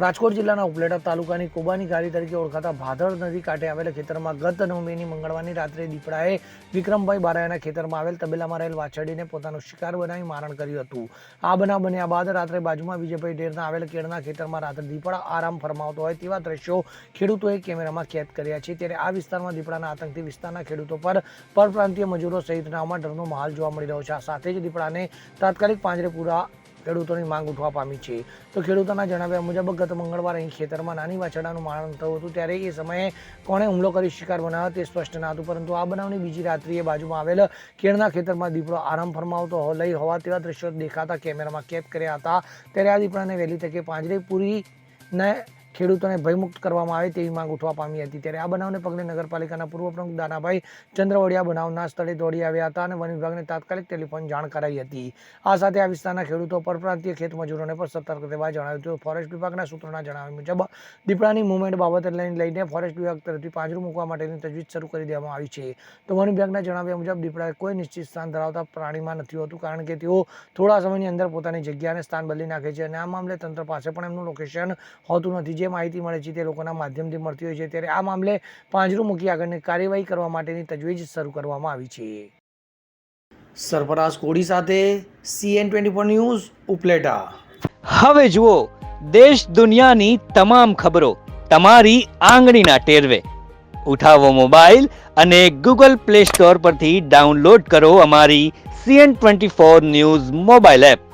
રાજકોટ જિલ્લાના ઉપલેટા તાલુકાની કોબાની ગાડી તરીકે ઓળખાતા ભાદર નદી કાંઠે આવેલા ખેતરમાં ગત નવમીની મંગળવારની રાત્રે દીપડાએ વિક્રમભાઈ બારાયાના ખેતરમાં આવેલ તબેલામાં રહેલ વાછરડીને પોતાનો શિકાર બનાવી મારણ કર્યું હતું. આ બનાવ બન્યા બાદ રાત્રે બાજુમાં વિજયભાઈ ડેરના આવેલ કેળના ખેતરમાં રાત્રે દીપડા આરામ ફરમાવતો હોય તેવા દ્રશ્યો ખેડૂતોએ કેમેરામાં કેદ કર્યા છે. ત્યારે આ વિસ્તારમાં દીપડાના આતંકથી વિસ્તારના ખેડૂતો પર પરપ્રાંતીય મજૂરો સહિતનામાં ડરનો માહોલ જોવા મળી રહ્યો છે. આ સાથે જ દીપડાને તાત્કાલિક પાંજરે પૂરા ખેડૂતોની માંગ ઉઠવા પામી છે. તો ખેડૂતોના જણાવ્યા મુજબ, ગત મંગળવારે અહીં ખેતરમાં નાની વાછરડાનું મારણ થયું હતું. ત્યારે એ સમયે કોણે હુમલો કરી શિકાર બનાવ્યો તે સ્પષ્ટ ન હતું. પરંતુ આ બનાવની બીજી રાત્રિએ બાજુમાં આવેલ કેળના ખેતરમાં દીપડો આરામ ફરમાવતો લઈ હોવા તેવા દ્રશ્યો દેખાતા કેમેરામાં કેદ કર્યા હતા. ત્યારે આ દીપડાને વહેલી તકે પાંજરે પૂરીને ખેડૂતોને ભયમુક્ત કરવામાં આવે તેવી માંગ ઉઠવા પામી હતી. ત્યારે આ બનાવને પગલે નગરપાલિકાના પૂર્વ પ્રમુખ દાનાભાઈ ચંદ્રવડિયા બનાવના સ્થળે દોડી આવ્યા હતા અને વન વિભાગને તાત્કાલિક ટેલિફોન જાણ કરાઈ હતી. આ સાથે આ વિસ્તારના ખેડૂતો પરપ્રાંતીય ખેત મજૂરોને પણ સતર્ક રહેવા જણાવ્યું હતું. ફોરેસ્ટ વિભાગના સૂત્રોના જણાવ્યા મુજબ, દીપડાની મુવમેન્ટ બાબતે લઈને ફોરેસ્ટ વિભાગ તરફથી પાંજરું મૂકવા માટેની તજવીજ શરૂ કરી દેવામાં આવી છે. તો વન વિભાગના જણાવ્યા મુજબ દીપડા કોઈ નિશ્ચિત સ્થાન ધરાવતા પ્રાણીમાં નથી હોતું કારણ કે તેઓ થોડા સમયની અંદર પોતાની જગ્યાને સ્થાન બદલી નાખે છે અને આ મામલે તંત્ર પાસે પણ એમનું લોકેશન હોતું નથી. જે માહિતી મળે છે તે લોકોના માધ્યમથી મળતી હોય છે ત્યારે આ મામલે પાંજરું મૂકી આગળની કાર્યવાહી કરવા માટેની તજવીજ શરૂ કરવામાં આવી છે. સરફરાઝ કોડી સાથે C N twenty four news Upleta. હવે જુઓ દેશ દુનિયાની તમામ ખબરો તમારી આંગળીના ટેરવે. ઉઠાવો મોબાઈલ અને ગૂગલ પ્લે સ્ટોર પરથી ડાઉનલોડ કરો અમારી C N twenty four news mobile app.